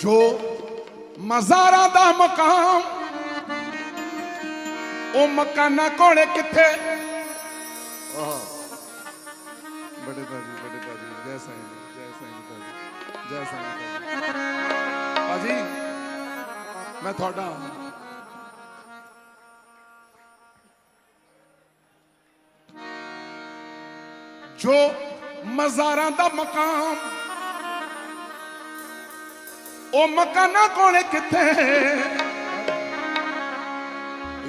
ਜੋ ਮਜ਼ਾਰਾਂ ਦਾ ਮਕਾਮ। ਉਹ ਮਕਾਨਾ ਕੋਲੇ ਕਿੱਥੇ? ਬੜੇ ਬਾਜੀ ਬੜੇ ਬਾਜੀ ਜੈ ਸਾਈਂ ਜੈ ਸਾਈਂ ਬਾਜੀ ਜੈ ਸਾਈਂ ਬਾਜੀ ਮੈਂ ਤੁਹਾਡਾ ਜੋ ਮਜ਼ਾਰਾਂ ਦਾ ਮਕਾਮ ਉਹ ਮਕਾਨਾਂ ਕੋਲੇ ਕਿੱਥੇ?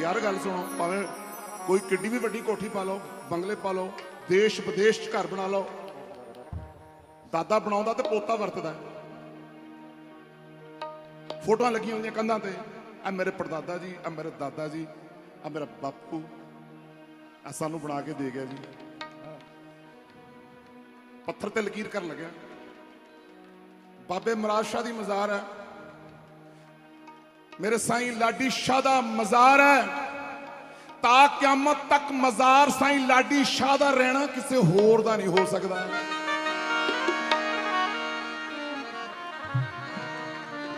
ਯਾਰ ਗੱਲ ਸੁਣੋ, ਭਾਵੇਂ ਕੋਈ ਕਿੱਡੀ ਵੀ ਵੱਡੀ ਕੋਠੀ ਪਾ ਲਓ, ਬੰਗਲੇ ਪਾ ਲਓ, ਦੇਸ਼ ਵਿਦੇਸ਼ ਚ ਘਰ ਬਣਾ ਲਓ, ਦਾਦਾ ਬਣਾਉਂਦਾ ਤੇ ਪੋਤਾ ਵਰਤਦਾ। ਫੋਟੋਆਂ ਲੱਗੀਆਂ ਹੁੰਦੀਆਂ ਕੰਧਾਂ ਤੇ ਆ ਮੇਰੇ ਪੜਦਾਦਾ ਜੀ ਆ ਮੇਰੇ ਦਾਦਾ ਜੀ ਆ ਮੇਰਾ ਬਾਪੂ ਆ ਸਾਨੂੰ ਬਣਾ ਕੇ ਦੇ ਗਿਆ ਜੀ। ਪੱਥਰ ਤੇ ਲਕੀਰ ਕਰਨ ਲੱਗਿਆ। ਬਾਬੇ ਮਰਾਦ ਸ਼ਾਹ ਦੀ ਮਜ਼ਾਰ ਹੈ। ਮੇਰੇ ਸਾਈਂ ਲਾਡੀ ਸ਼ਾਹ ਦਾ ਮਜ਼ਾਰ ਹੈ। ਤਾਂ ਕਿਆਮਤ ਤੱਕ ਮਜ਼ਾਰ ਸਾਈਂ ਲਾਡੀ ਸ਼ਾਹ ਦਾ ਰਹਿਣਾ ਕਿਸੇ ਹੋਰ ਦਾ ਨਹੀਂ ਹੋ ਸਕਦਾ।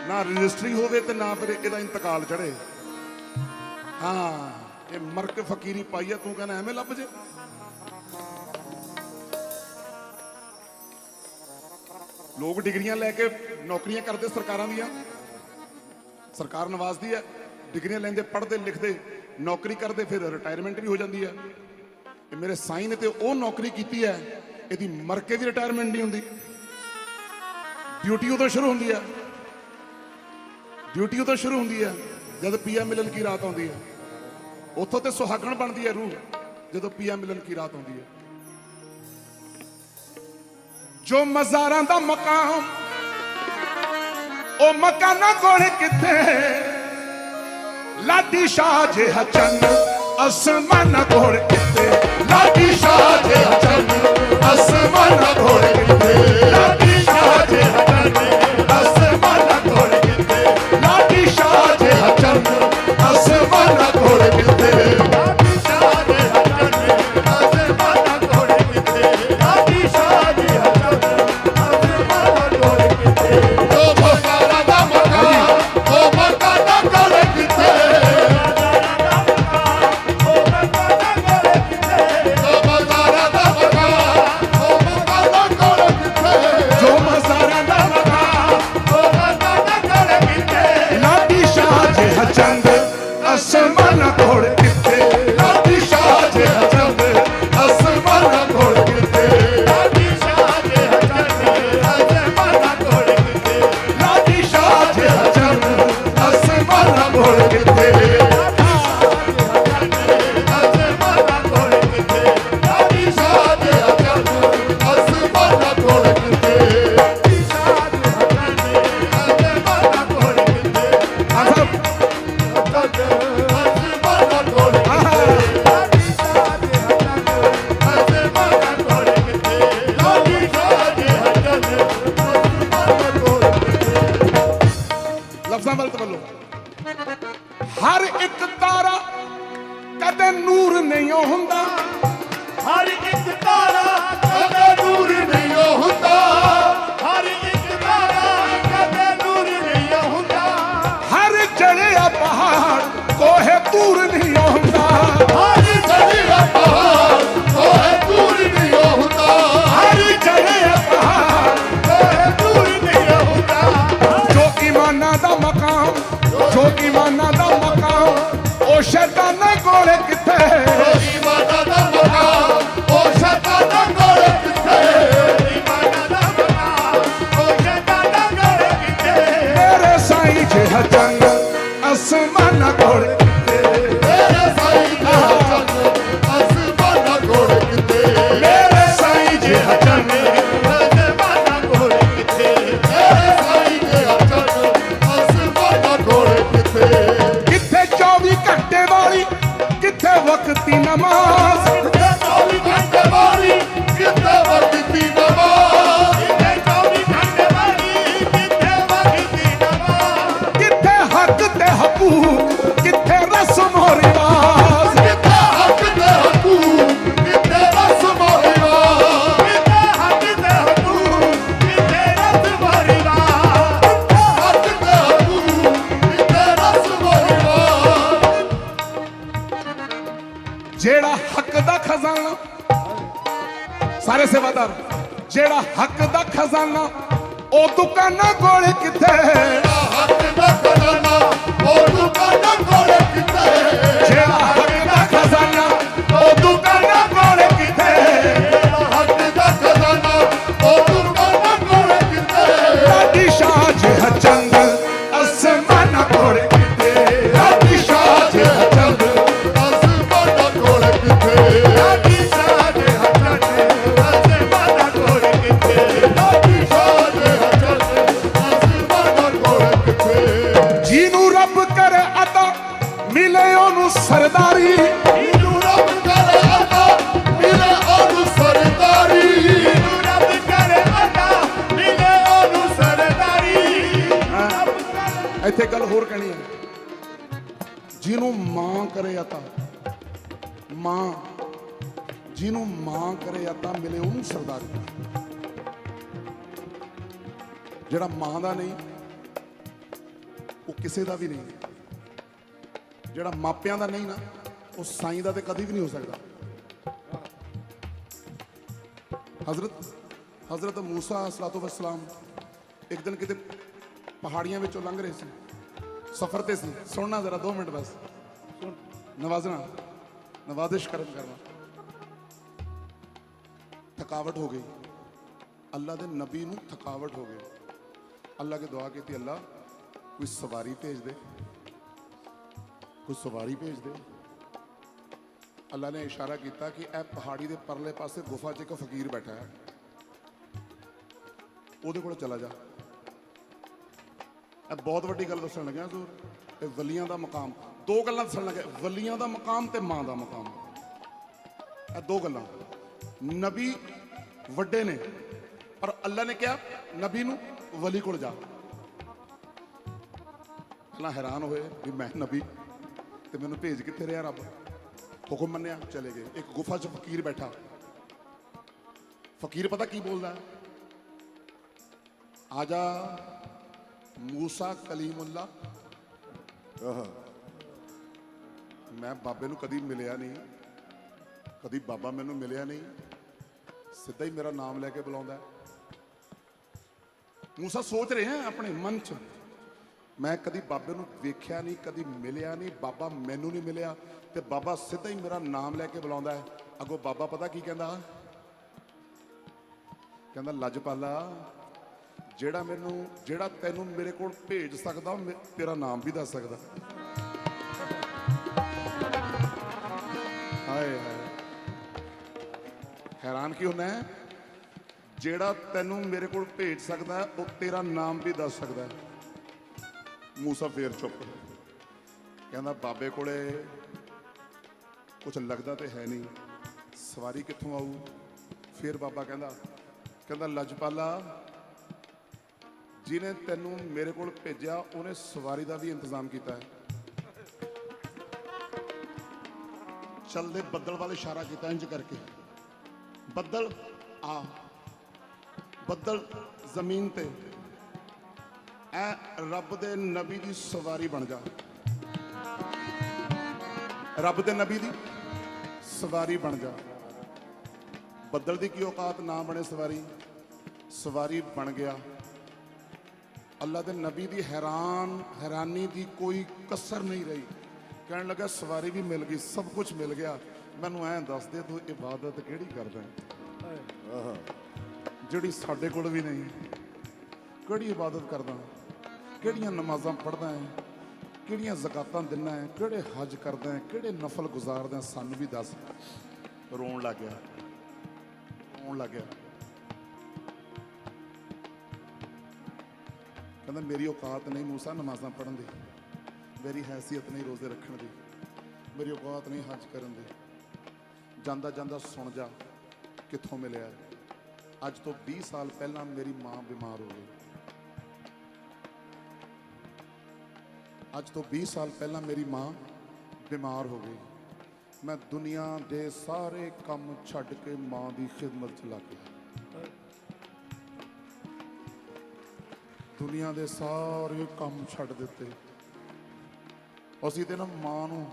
ਨਾ ਰਜਿਸਟਰੀ ਹੋਵੇ ਤੇ ਨਾ ਫਿਰ ਇਹਦਾ ਇੰਤਕਾਲ ਚੜੇ ਹਾਂ, ਇਹ ਮਰਕ ਫਕੀਰੀ ਪਾਈ ਆ, ਤੂੰ ਕਹਿੰਦਾ ਐਵੇਂ ਲੱਭ ਜੇ। ਲੋਕ ਡਿਗਰੀਆਂ ਲੈ ਕੇ ਨੌਕਰੀਆਂ ਕਰਦੇ ਸਰਕਾਰਾਂ ਦੀਆਂ। ਸਰਕਾਰ ਨਵਾਜ਼ਦੀ ਹੈ, ਡਿਗਰੀਆਂ ਲੈਂਦੇ, ਪੜ੍ਹਦੇ, ਲਿਖਦੇ, ਨੌਕਰੀ ਕਰਦੇ, ਫਿਰ ਰਿਟਾਇਰਮੈਂਟ ਵੀ ਹੋ ਜਾਂਦੀ ਹੈ। ਇਹ ਮੇਰੇ ਸਾਈਂ ਨੇ ਤੇ ਉਹ ਨੌਕਰੀ ਕੀਤੀ ਹੈ, ਇਹਦੀ ਮਰ ਕੇ ਵੀ ਰਿਟਾਇਰਮੈਂਟ ਨਹੀਂ ਹੁੰਦੀ। ਡਿਊਟੀ ਉਦੋਂ ਸ਼ੁਰੂ ਹੁੰਦੀ ਹੈ। ਡਿਊਟੀ ਉਦੋਂ ਸ਼ੁਰੂ ਹੁੰਦੀ ਹੈ, ਜਦ ਪੀਆ ਮਿਲਣ ਕੀ ਰਾਤ ਆਉਂਦੀ ਹੈ। ਉੱਥੋਂ ਤੇ ਸੁਹਾਗਣ ਬਣਦੀ ਹੈ ਰੂਹ, ਜਦੋਂ ਪੀਆ ਮਿਲਣ ਕੀ ਰਾਤ ਆਉਂਦੀ ਹੈ। ਜੋ ਮਜ਼ਾਰਾਂ ਦਾ ਮਕਾਮ, ਉਹ ਮਕਾਨਾਂ ਕੋਲ ਕਿੱਥੇ? ਲਾਡੀ ਸ਼ਾਹ ਜਿਹਾ ਚੰਨ ਅਸਮਾਨਾਂ ਕੋਲ ਕਿੱਥੇ? ਲਾਡੀ ਸ਼ਾਹ ਜਿਹਾ ਚੰਨ ਅਸਮਾਨਾਂ ਕੋਲ ਕਿੱਥੇ? ਲਾਡੀ ਸ਼ਾਹ ਜਿਹਾ ਚੰਨ वक्त नमाज ਹੱਕ ਦਾ ਖਜ਼ਾਨਾ ਉਹ ਦੁਕਾਨਾਂ ਕੋਲ ਕਿੱਥੇ? ਹੱਥ ਦਾ ਖਜ਼ਾਨਾ ਉਹ ਦੁਕਾਨਾਂ ਕੋਲ ਕਿੱਥੇ? ਜਿਹੜਾ ਜਿਹਨੂੰ ਮਾਂ ਕਰੇ ਅਤਾ ਮਿਲੇ ਉਹਨੂੰ ਸਰਦਾਰੀ ਜਿਹੜਾ ਮਾਂ ਦਾ ਨਹੀਂ ਉਹ ਕਿਸੇ ਦਾ ਵੀ ਨਹੀਂ। ਜਿਹੜਾ ਮਾਪਿਆਂ ਦਾ ਨਹੀਂ ਨਾ ਉਹ ਸਾਈਂ ਦਾ ਤੇ ਕਦੀ ਵੀ ਨਹੀਂ ਹੋ ਸਕਦਾ। ਹਜ਼ਰਤ ਹਜ਼ਰਤ ਮੂਸਾ ਸਲਾਤੋ ਵਸਲਾਮ ਇੱਕ ਦਿਨ ਕਿਤੇ ਪਹਾੜੀਆਂ ਵਿੱਚੋਂ ਲੰਘ ਰਹੇ ਸੀ। ਸਫ਼ਰ ਤੇ ਸੀ। ਸੁਣਨਾ ਜ਼ਰਾ 2 ਮਿੰਟ ਬਸ। ਨਵਾਜ਼ਣਾ। ਨਵਾਜ਼ਿਸ਼ ਕਰਨ ਕਰਨਾ ਥਕਾਵਟ ਹੋ ਗਈ। ਅੱਲਾ ਦੇ ਨਬੀ ਨੂੰ ਥਕਾਵਟ ਹੋ ਗਈ। ਅੱਲਾ ਕੇ ਦੁਆ ਕੀਤੀ, ਅੱਲਾ ਕੋਈ ਸਵਾਰੀ ਭੇਜ ਦੇ। ਕੋਈ ਸਵਾਰੀ ਭੇਜ ਦੇ। ਅੱਲਾ ਨੇ ਇਸ਼ਾਰਾ ਕੀਤਾ ਕਿ ਇਹ ਪਹਾੜੀ ਦੇ ਪਰਲੇ ਪਾਸੇ ਗੁਫਾ 'ਚ ਇੱਕ ਫਕੀਰ ਬੈਠਾ ਹੈ। ਉਹਦੇ ਕੋਲ ਚਲਾ ਜਾ। ਇਹ ਬਹੁਤ ਵੱਡੀ ਗੱਲ ਦੱਸਣ ਲੱਗਿਆ ਜ਼ੂਰ ਇਹ ਵਲੀਆਂ ਦਾ ਮਕਾਮ। ਦੋ ਗੱਲਾਂ ਦੱਸਣ ਲੱਗਿਆ। ਵਲੀਆਂ ਦਾ ਮਕਾਮ ਤੇ ਮਾਂ ਦਾ ਮਕਾਮ। ਇਹ ਦੋ ਗੱਲਾਂ। ਨਬੀ ਵੱਡੇ ਨੇ। ਪਰ ਅੱਲਾ ਨੇ ਕਿਹਾ, ਨਬੀ ਨੂੰ ਵਲੀ ਕੋਲ ਜਾ। ਅੱਲਾ ਹੈਰਾਨ ਹੋਏ ਵੀ ਮੈਂ ਨਬੀ ਤੇ ਮੈਨੂੰ ਭੇਜ ਕਿੱਥੇ ਰਿਹਾ ਰੱਬ। ਹੁਕਮ ਮੰਨਿਆ, ਚਲੇ ਗਏ। ਇੱਕ ਗੁਫਾ 'ਚ ਫਕੀਰ ਬੈਠਾ। ਫਕੀਰ ਪਤਾ ਕੀ ਬੋਲਦਾ ਹੈ? ਆਜਾ ਮੂਸਾ ਕਲੀਮੁੱਲਾ। ਮੈਂ ਬਾਬੇ ਨੂੰ ਕਦੀ ਮਿਲਿਆ ਨਹੀਂ। ਕਦੀ ਬਾਬਾ ਮੈਨੂੰ ਮਿਲਿਆ ਨਹੀਂ। ਸਿੱਧਾ ਹੀ ਮੇਰਾ ਨਾਮ ਲੈ ਕੇ ਬੁਲਾਉਂਦਾ ਮੂਸਾ, ਸੋਚ ਰਿਹਾ ਹੈ ਆਪਣੇ ਮਨ 'ਚ। ਮੈਂ ਕਦੀ ਬਾਬੇ ਨੂੰ ਵੇਖਿਆ ਨਹੀਂ, ਕਦੀ ਮਿਲਿਆ ਨਹੀਂ, ਬਾਬਾ ਮੈਨੂੰ ਨਹੀਂ ਮਿਲਿਆ ਤੇ ਬਾਬਾ ਸਿੱਧਾ ਹੀ ਮੇਰਾ ਨਾਮ ਲੈ ਕੇ ਬੁਲਾਉਂਦਾ ਹੈ। ਅੱਗੋਂ ਬਾਬਾ ਪਤਾ ਕੀ ਕਹਿੰਦਾ? ਕਹਿੰਦਾ, ਲਜਪਾਲਾ, ਜਿਹੜਾ ਮੈਨੂੰ, ਜਿਹੜਾ ਤੈਨੂੰ ਮੇਰੇ ਕੋਲ ਭੇਜ ਸਕਦਾ, ਉਹ ਤੇਰਾ ਨਾਮ ਵੀ ਦੱਸ ਸਕਦਾ। ਹੈਰਾਨ ਕੀ ਹੁੰਦਾ ਜਿਹੜਾ ਤੈਨੂੰ ਮੇਰੇ ਕੋਲ ਭੇਜ ਸਕਦਾ ਹੈ, ਉਹ ਤੇਰਾ ਨਾਮ ਵੀ ਦੱਸ ਸਕਦਾ ਹੈ। ਮੂਸਾ ਫੇਰ ਚੁੱਪ। ਕਹਿੰਦਾ ਬਾਬੇ ਕੋਲੇ ਕੁਝ ਲੱਗਦਾ ਤੇ ਹੈ ਨਹੀਂ। ਸਵਾਰੀ ਕਿੱਥੋਂ ਆਊ? ਫਿਰ ਬਾਬਾ ਕਹਿੰਦਾ ਕਹਿੰਦਾ ਲਜਪਾਲਾ ਜਿਹਨੇ ਤੈਨੂੰ ਮੇਰੇ ਕੋਲ ਭੇਜਿਆ ਉਹਨੇ ਸਵਾਰੀ ਦਾ ਵੀ ਇੰਤਜ਼ਾਮ ਕੀਤਾ ਹੈ। ਚੱਲਦੇ ਬੱਦਲ ਵੱਲ ਇਸ਼ਾਰਾ ਕੀਤਾ ਇੰਜ ਕਰਕੇ। ਬੱਦਲ ਆ ਬੱਦਲ ਜ਼ਮੀਨ ਤੇ ਐ ਰੱਬ ਦੇ ਨਬੀ ਦੀ ਸਵਾਰੀ ਬਣ ਜਾ ਰੱਬ ਦੇ ਨਬੀ ਦੀ ਸਵਾਰੀ ਬਣ ਜਾ ਬੱਦਲ ਦੀ ਕੀ ਔਕਾਤ ਨਾ ਬਣੇ ਸਵਾਰੀ ਸਵਾਰੀ ਬਣ ਗਿਆ ਅੱਲਾ ਦੇ ਨਬੀ ਦੀ ਹੈਰਾਨ ਹੈਰਾਨੀ ਦੀ ਕੋਈ ਕਸਰ ਨਹੀਂ ਰਹੀ ਕਹਿਣ ਲੱਗਾ ਸਵਾਰੀ ਵੀ ਮਿਲ ਗਈ ਸਭ ਕੁਝ ਮਿਲ ਗਿਆ ਮੈਨੂੰ ਐਂ ਦੱਸ ਦੇ ਤੂੰ ਇਬਾਦਤ ਕਿਹੜੀ ਕਰਦਾ ਹੈ। ਜਿਹੜੀ ਸਾਡੇ ਕੋਲ ਵੀ ਨਹੀਂ ਕਿਹੜੀ ਇਬਾਦਤ ਕਰਦਾ ਕਿਹੜੀਆਂ ਨਮਾਜ਼ਾਂ ਪੜ੍ਹਦਾ ਹੈ? ਕਿਹੜੀਆਂ ਜ਼ਕਾਤਾਂ ਦਿੰਦਾ ਹੈ? ਕਿਹੜੇ ਹਜ ਕਰਦਾ ਹੈ? ਕਿਹੜੇ ਨਫਲ ਗੁਜ਼ਾਰਦਾ ਹੈ? ਸਾਨੂੰ ਵੀ ਦੱਸ। ਰੋਣ ਲੱਗ ਗਿਆ। ਰੋਣ ਲੱਗ ਗਿਆ। ਕਹਿੰਦਾ ਮੇਰੀ ਔਕਾਤ ਨਹੀਂ ਮੂਸਾ ਨਮਾਜ਼ਾਂ ਪੜ੍ਹਨ ਦੀ। ਮੇਰੀ ਹੈਸੀਅਤ ਨਹੀਂ ਰੋਜ਼ੇ ਰੱਖਣ ਦੀ। ਮੇਰੀ ਔਕਾਤ ਨਹੀਂ ਹਜ ਕਰਨ ਦੀ। ਜਾਂਦਾ ਜਾਂਦਾ ਸੁਣ ਜਾ, ਕਿੱਥੋਂ ਮਿਲਿਆ ਅੱਜ ਤੋਂ 20 ਸਾਲ ਪਹਿਲਾਂ ਮੇਰੀ ਮਾਂ ਬਿਮਾਰ ਹੋ ਗਈ। ਅੱਜ ਤੋਂ 20 ਸਾਲ ਪਹਿਲਾਂ ਮੇਰੀ ਮਾਂ ਬਿਮਾਰ ਹੋ ਗਈ। ਮੈਂ ਦੁਨੀਆ ਦੇ ਸਾਰੇ ਕੰਮ ਛੱਡ ਕੇ ਮਾਂ ਦੀ ਖਿਦਮਤ 'ਚ ਲੱਗ ਗਿਆ। ਦੁਨੀਆ ਦੇ ਸਾਰੇ ਕੰਮ ਛੱਡ ਦਿੱਤੇ। ਅਸੀਂ ਤੇ ਨਾ ਮਾਂ ਨੂੰ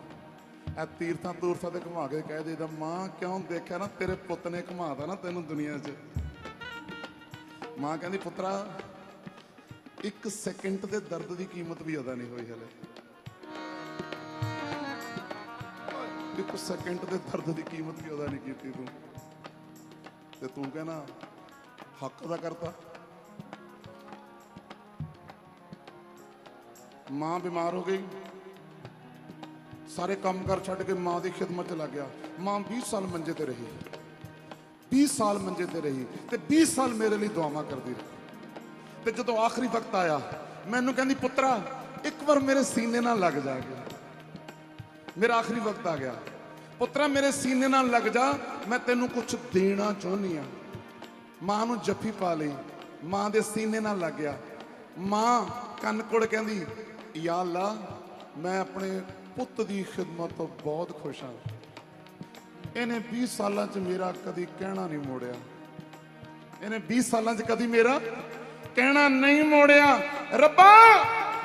ਇਹ ਤੀਰਥਾਂ ਤੂਰਥਾਂ ਤੇ ਘੁਮਾ ਕੇ ਕਹਿ ਦੇਦਾ ਮਾਂ, ਕਿਉਂ ਦੇਖਿਆ ਨਾ ਤੇਰੇ ਪੁੱਤ ਨੇ ਘੁਮਾਤਾ ਨਾ ਤੈਨੂੰ ਦੁਨੀਆ 'ਚ? ਮਾਂ ਕਹਿੰਦੀ, ਪੁੱਤਰਾ, ਇੱਕ ਸੈਕਿੰਡ ਦੇ ਦਰਦ ਦੀ ਕੀਮਤ ਵੀ ਅਦਾ ਨਹੀਂ ਹੋਈ ਹਲੇ। ਇੱਕ ਸੈਕਿੰਡ ਦੇ ਦਰਦ ਦੀ ਕੀਮਤ ਵੀ ਅਦਾ ਨਹੀਂ ਕੀਤੀ ਤੂੰ। ਤੇ ਤੂੰ ਕਹਿੰਦਾ ਹੱਕ ਦਾ ਕਰਤਾ। ਮਾਂ ਬਿਮਾਰ ਹੋ ਗਈ। ਸਾਰੇ ਕੰਮ ਕਰ ਛੱਡ ਕੇ ਮਾਂ ਦੀ ਖਿਦਮਤ 'ਚ ਲੱਗ ਗਿਆ। ਮਾਂ 20 ਸਾਲ ਮੰਜੇ ਤੇ ਰਹੀ। 20 ਸਾਲ ਮੰਜੇ ਤੇ ਰਹੀ ਤੇ 20 ਸਾਲ ਮੇਰੇ ਲਈ ਦੁਆਵਾਂ ਕਰਦੀ ਰਹੀ। ਤੇ ਜਦੋਂ ਆਖਰੀ ਵਕਤ ਆਇਆ, ਮੈਨੂੰ ਕਹਿੰਦੀ, ਪੁੱਤਰਾ, ਇੱਕ ਵਾਰ ਮੇਰੇ ਸੀਨੇ ਨਾਲ ਲੱਗ ਜਾ ਕੇ। ਮੇਰਾ ਆਖਰੀ ਵਕਤ ਆ ਗਿਆ। ਪੁੱਤਰਾ, ਮੇਰੇ ਸੀਨੇ ਨਾਲ ਲੱਗ ਜਾ, ਮੈਂ ਤੈਨੂੰ ਕੁਝ ਦੇਣਾ ਚਾਹੁੰਦੀ ਆ ਮਾਂ ਨੂੰ ਜੱਫੀ ਪਾ ਲਈ। ਮਾਂ ਦੇ ਸੀਨੇ ਨਾਲ ਲੱਗ ਗਿਆ। ਮਾਂ ਕੰਨ ਕੋਲ ਕਹਿੰਦੀ ਯਾ ਅੱਲਾ ਮੈਂ ਆਪਣੇ ਪੁੱਤ ਦੀ ਖਿਦਮਤ ਤੋਂ ਬਹੁਤ ਖੁਸ਼ ਹਾਂ। ਇਹਨੇ 20 ਸਾਲਾਂ 'ਚ ਮੇਰਾ ਕਦੀ ਕਹਿਣਾ ਨਹੀਂ ਮੋੜਿਆ। ਇਹਨੇ 20 ਸਾਲਾਂ 'ਚ ਕਦੀ ਮੇਰਾ ਕਹਿਣਾ ਨਹੀਂ ਮੋੜਿਆ। ਰੱਬਾ,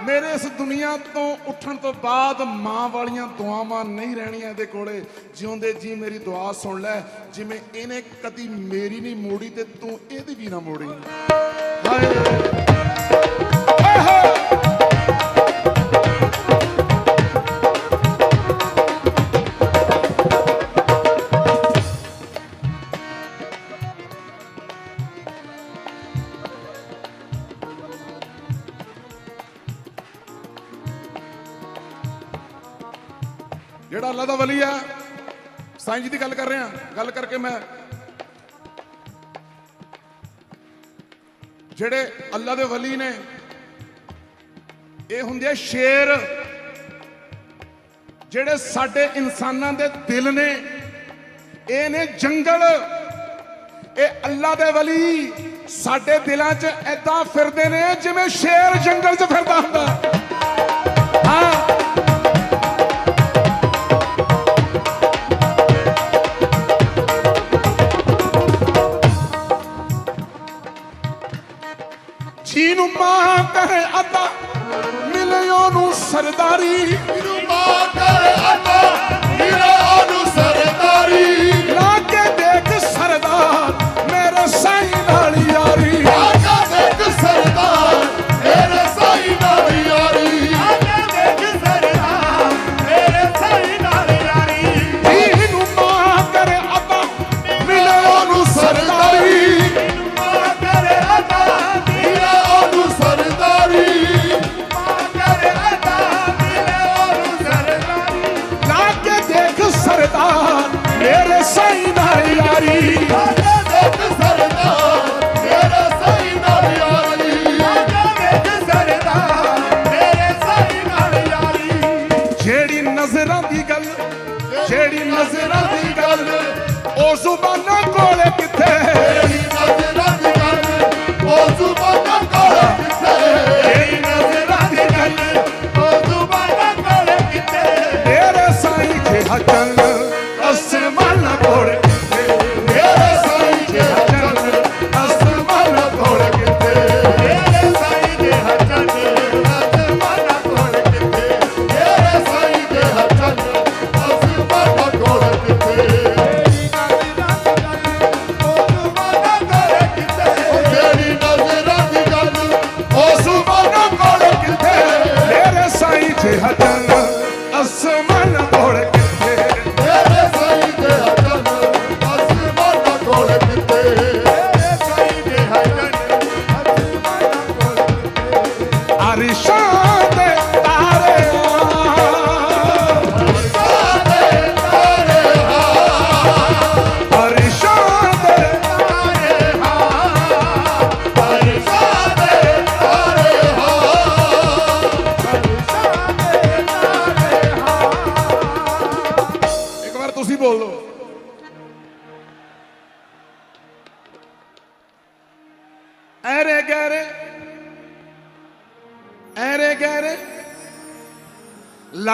ਮੇਰੇ ਇਸ ਦੁਨੀਆ ਤੋਂ ਉੱਠਣ ਤੋਂ ਬਾਅਦ ਮਾਂ ਵਾਲੀਆਂ ਦੁਆਵਾਂ ਨਹੀਂ ਰਹਿਣੀਆਂ ਇਹਦੇ ਕੋਲੇ। ਜਿਉਂਦੇ ਜੀ ਮੇਰੀ ਦੁਆ ਸੁਣ ਲੈ। ਜਿਵੇਂ ਇਹਨੇ ਕਦੀ ਮੇਰੀ ਨਹੀਂ ਮੋੜੀ ਤੇ ਤੂੰ ਇਹਦੀ ਵੀ ਨਾ ਮੋੜੀ। ਹਾਏ। ਅੱਲਾ ਦਾ ਵਲੀ ਆ। ਸਾਈਂ ਜੀ ਦੀ ਗੱਲ ਕਰ ਰਿਹਾ। ਗੱਲ ਕਰਕੇ ਮੈਂ ਜਿਹੜੇ ਅੱਲਾ ਦੇ ਵਲੀ ਨੇ, ਇਹ ਹੁੰਦੇ ਆ ਸ਼ੇਰ। ਜਿਹੜੇ ਸਾਡੇ ਇਨਸਾਨਾਂ ਦੇ ਦਿਲ ਨੇ, ਇਹ ਨੇ ਜੰਗਲ। ਇਹ ਅੱਲਾ ਦੇ ਵਲੀ ਸਾਡੇ ਦਿਲਾਂ 'ਚ ਐਦਾਂ ਫਿਰਦੇ ਨੇ ਜਿਵੇਂ ਸ਼ੇਰ ਜੰਗਲ 'ਚ ਫਿਰਦਾ ਹੁੰਦਾ। ਮਾਂ ਕਹੇ ਅੱਲਾ ਮਿਲੇ ਉਹਨੂੰ ਸਰਦਾਰੀ।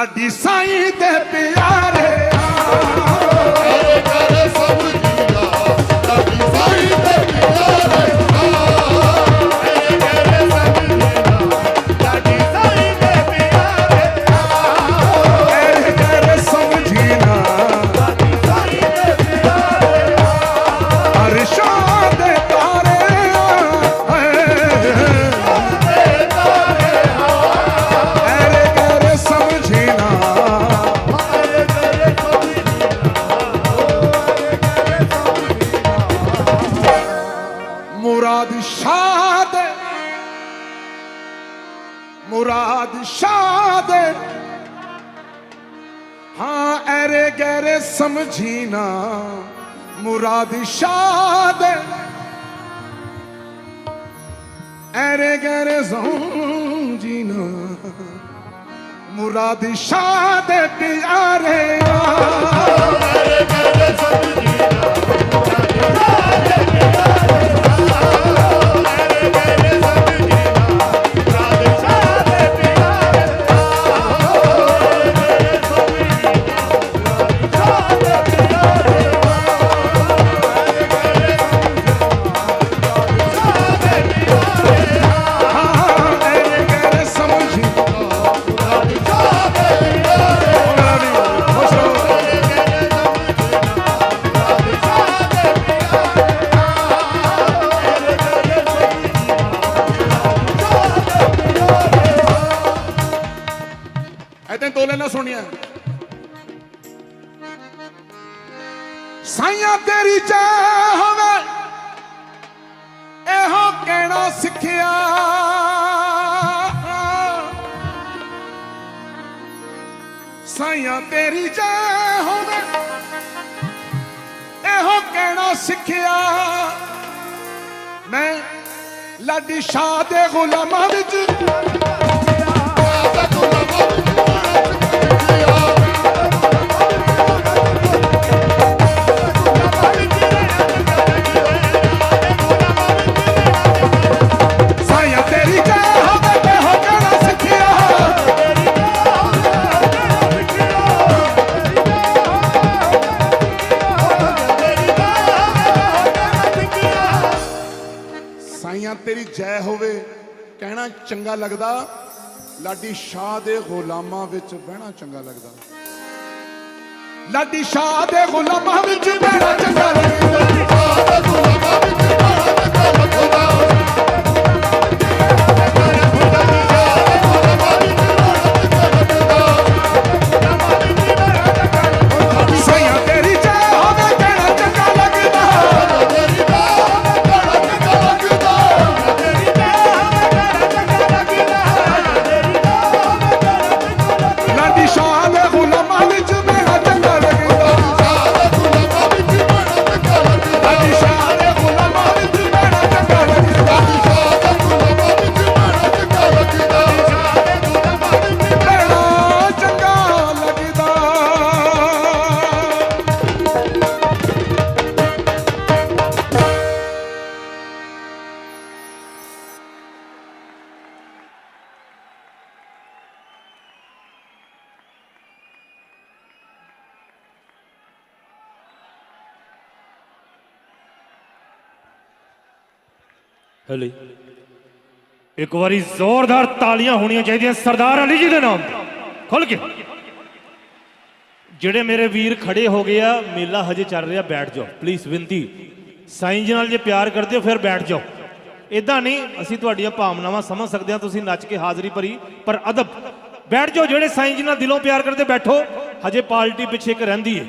ਲਾਡੀ ਸਾਈਂ ਦੇ ਪਿਆਰੇ ਮੁਰਾਦ ਸ਼ਾਹ ਦੇ ਐਦਾਂ ਤੋਲੇ ਸਾਈਆਂ ਤੇਰੀ ਜੈ ਹੋਵੇ, ਇਹੋ ਕਹਿਣਾ ਸਿੱਖਿਆ। ਸਾਈਆਂ ਤੇਰੀ ਜੈ ਹੋਵੇ, ਇਹੋ ਕਹਿਣਾ ਸਿੱਖਿਆ। ਮੈਂ ਲਾਡੀ ਸ਼ਾਹ ਦੇ ਗੁਲਾਮਾਂ ਵਿੱਚ ਚੰਗਾ ਲੱਗਦਾ। ਲਾਡੀ ਸ਼ਾਹ ਦੇ ਗੁਲਾਮਾਂ ਵਿੱਚ ਬਹਿਣਾ ਚੰਗਾ ਲੱਗਦਾ। ਲਾਡੀ ਸ਼ਾਹ ਦੇ ਗੁਲਾਮਾਂ ਵਿੱਚ ਬਹਿਣਾ ਚੰਗਾ ਲੱਗਦਾ। ਸਾਈਆਂ ਹਲੇ। ਇੱਕ ਵਾਰੀ ਜ਼ੋਰਦਾਰ ਤਾਲੀਆਂ ਹੋਣੀਆਂ ਚਾਹੀਦੀਆਂ ਸਰਦਾਰ ਅਲੀ ਜੀ ਦੇ ਨਾਮ ਤੇ। ਖੁੱਲ ਕੇ। ਜਿਹੜੇ ਮੇਰੇ ਵੀਰ ਖੜੇ ਹੋ ਗਏ ਆ, ਮੇਲਾ ਹਜੇ ਚੱਲ ਰਿਹਾ, ਬੈਠ ਜਾਓ। ਪਲੀਜ਼ ਵਿੰਤੀ ਸਾਈਂ ਜੀ ਨਾਲ ਜੇ ਪਿਆਰ ਕਰਦੇ ਹੋ, ਫਿਰ ਬੈਠ ਜਾਓ। ਇਦਾਂ ਨਹੀਂ, ਅਸੀਂ ਤੁਹਾਡੀਆਂ ਭਾਵਨਾਵਾਂ ਸਮਝ ਸਕਦੇ ਹਾਂ, ਤੁਸੀਂ ਨੱਚ ਕੇ ਹਾਜ਼ਰੀ ਭਰੀ, ਪਰ ਅਦਬ। ਬੈਠ ਜਾਓ, ਜਿਹੜੇ ਸਾਈਂ ਜੀ ਨਾਲ ਦਿਲੋਂ ਪਿਆਰ ਕਰਦੇ, ਬੈਠੋ। ਹਜੇ ਪਾਰਟੀ ਪਿੱਛੇ ਇੱਕ ਰਹਿੰਦੀ ਹੈ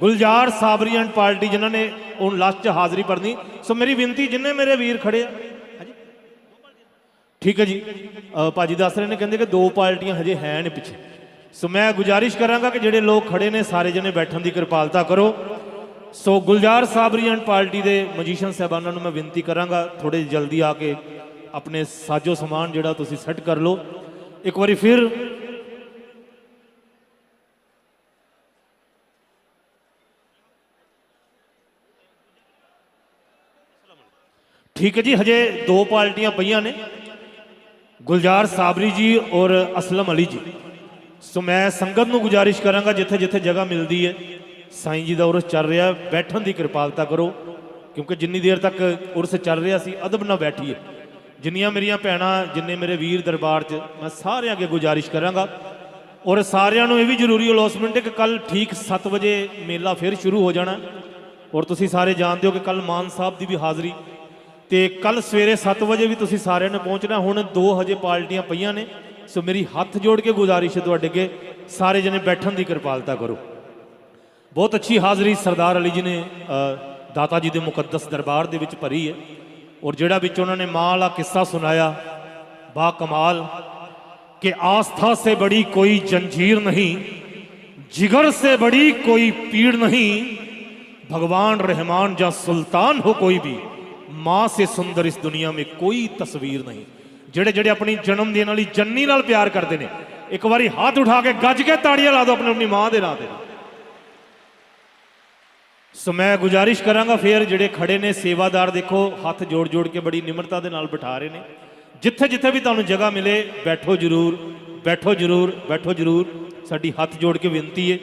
ਗੁਲਜ਼ਾਰ ਸਾਬਰੀ ਐਂਡ ਪਾਰਟੀ ਜਿਨ੍ਹਾਂ ਨੇ ਉਹ ਲਾਸਟ 'ਚ ਹਾਜ਼ਰੀ ਭਰਨੀ। ਸੋ ਮੇਰੀ ਬੇਨਤੀ, ਜਿੰਨੇ ਮੇਰੇ ਵੀਰ ਖੜੇ ਆ ਠੀਕ ਹੈ ਜੀ। ਅ, ਭਾਜੀ ਦੱਸ ਰਹੇ ਨੇ ਕਹਿੰਦੇ ਕਿ ਦੋ ਪਾਰਟੀਆਂ ਹਜੇ ਹੈ ਨੇ ਪਿੱਛੇ। ਸੋ ਮੈਂ ਗੁਜ਼ਾਰਿਸ਼ ਕਰਾਂਗਾ ਕਿ ਜਿਹੜੇ ਲੋਕ ਖੜੇ ਨੇ ਸਾਰੇ ਜਣੇ ਬੈਠਣ ਦੀ ਕਿਰਪਾਲਤਾ ਕਰੋ। So Gulzar Sabri and party ਦੇ ਮਜੀਸ਼ੀਅਨ ਸਾਹਿਬਾਨਾਂ ਨੂੰ ਮੈਂ ਬੇਨਤੀ ਕਰਾਂਗਾ ਥੋੜੇ ਜਲਦੀ ਆ ਕੇ ਆਪਣੇ ਸਾਜੋ ਸਮਾਨ ਜਿਹੜਾ ਤੁਸੀਂ ਸੈੱਟ ਕਰ ਲਓ। ਇੱਕ ਵਾਰੀ ਫਿਰ ਠੀਕ ਹੈ ਜੀ ਹਜੇ ਦੋ ਪਾਰਟੀਆਂ ਪਈਆਂ ਨੇ। ਗੁਲਜ਼ਾਰ ਸਾਬਰੀ ਜੀ ਔਰ ਅਸਲਮ ਅਲੀ ਜੀ। ਸੋ ਮੈਂ ਸੰਗਤ ਨੂੰ ਗੁਜ਼ਾਰਿਸ਼ ਕਰਾਂਗਾ ਜਿੱਥੇ ਜਿੱਥੇ ਜਗ੍ਹਾ ਮਿਲਦੀ ਹੈ, ਸਾਈਂ ਜੀ ਦਾ ਉਰਸ ਚੱਲ ਰਿਹਾ, ਬੈਠਣ ਦੀ ਕਿਰਪਾਲਤਾ ਕਰੋ, ਕਿਉਂਕਿ ਜਿੰਨੀ ਦੇਰ ਤੱਕ ਉਰਸ ਚੱਲ ਰਿਹਾ ਸੀ, ਅਦਬ ਨਾਲ ਬੈਠੀਏ। ਜਿੰਨੀਆਂ ਮੇਰੀਆਂ ਭੈਣਾਂ, ਜਿੰਨੇ ਮੇਰੇ ਵੀਰ ਦਰਬਾਰ 'ਚ, ਮੈਂ ਸਾਰਿਆਂ ਅੱਗੇ ਗੁਜ਼ਾਰਿਸ਼ ਕਰਾਂਗਾ। ਔਰ ਸਾਰਿਆਂ ਨੂੰ ਇਹ ਵੀ ਜ਼ਰੂਰੀ ਅਲੌਸਮੈਂਟ ਹੈ ਕਿ ਕੱਲ ਠੀਕ 7 ਵਜੇ ਮੇਲਾ ਫਿਰ ਸ਼ੁਰੂ ਹੋ ਜਾਣਾ। ਔਰ ਤੁਸੀਂ ਸਾਰੇ ਜਾਣਦੇ ਹੋ ਕਿ ਕੱਲ ਮਾਨ ਸਾਹਿਬ ਦੀ ਵੀ ਹਾਜ਼ਰੀ ਤੇ ਕੱਲ ਸਵੇਰੇ 7 ਵਜੇ ਵੀ ਤੁਸੀਂ ਸਾਰਿਆਂ ਨੇ ਪਹੁੰਚਣਾ। ਹੁਣ 2 ਹਜੇ ਪਾਰਟੀਆਂ ਪਈਆਂ ਨੇ, ਸੋ ਮੇਰੀ ਹੱਥ ਜੋੜ ਕੇ ਗੁਜ਼ਾਰਿਸ਼ ਹੈ ਤੁਹਾਡੇ ਅੱਗੇ, ਸਾਰੇ ਜਣੇ ਬੈਠਣ ਦੀ ਕਿਰਪਾਲਤਾ ਕਰੋ। ਬਹੁਤ ਅੱਛੀ ਹਾਜ਼ਰੀ ਸਰਦਾਰ ਅਲੀ ਜੀ ਨੇ ਦਾਤਾ ਜੀ ਦੇ ਮੁਕੱਦਸ ਦਰਬਾਰ ਦੇ ਵਿੱਚ ਭਰੀ ਹੈ। ਔਰ ਜਿਹੜਾ ਵਿੱਚ ਉਹਨਾਂ ਨੇ ਮਾਂ ਵਾਲਾ ਕਿੱਸਾ ਸੁਣਾਇਆ, ਬਾ ਕਮਾਲ, ਕਿ ਆਸਥਾ ਸੇ ਬੜੀ ਕੋਈ ਜੰਜੀਰ ਨਹੀਂ, ਜਿਗਰ ਸੇ ਬੜੀ ਕੋਈ ਪੀੜ ਨਹੀਂ, ਭਗਵਾਨ ਰਹਿਮਾਨ ਜਾਂ ਸੁਲਤਾਨ ਹੋ ਕੋਈ ਵੀ। ਮਾਂ ਸੇ ਸੁੰਦਰ ਇਸ ਦੁਨੀਆ ਮੇ ਕੋਈ ਤਸਵੀਰ ਨਹੀਂ। ਜਿਹੜੇ ਜਿਹੜੇ ਆਪਣੀ ਜਨਮ ਦਿਨ ਵਾਲੀ ਜੰਨੀ ਨਾਲ ਪਿਆਰ ਕਰਦੇ ਨੇ, ਇੱਕ ਵਾਰੀ ਹੱਥ ਉਠਾ ਕੇ ਗੱਜ ਕੇ ਤਾੜੀਆਂ ਲਾ ਦਿਓ ਆਪਣੇ ਆਪਣੀ ਮਾਂ ਦੇ ਨਾਂ ਤੇ। ਸੋ ਮੈਂ ਗੁਜਾਰਿਸ਼ ਕਰਾਂਗਾ ਫੇਰ ਜਿਹੜੇ ਖੜੇ ਨੇ ਸੇਵਾਦਾਰ ਦੇਖੋ, ਹੱਥ ਜੋੜ ਜੋੜ ਕੇ ਬੜੀ ਨਿਮਰਤਾ ਦੇ ਨਾਲ ਬਿਠਾ ਰਹੇ ਨੇ। ਜਿੱਥੇ ਜਿੱਥੇ ਵੀ ਤੁਹਾਨੂੰ ਜਗ੍ਹਾ ਮਿਲੇ, ਬੈਠੋ ਜ਼ਰੂਰ ਬੈਠੋ ਜ਼ਰੂਰ ਬੈਠੋ ਜ਼ਰੂਰ। ਸਾਡੀ ਹੱਥ ਜੋੜ ਕੇ ਬੇਨਤੀ ਹੈ।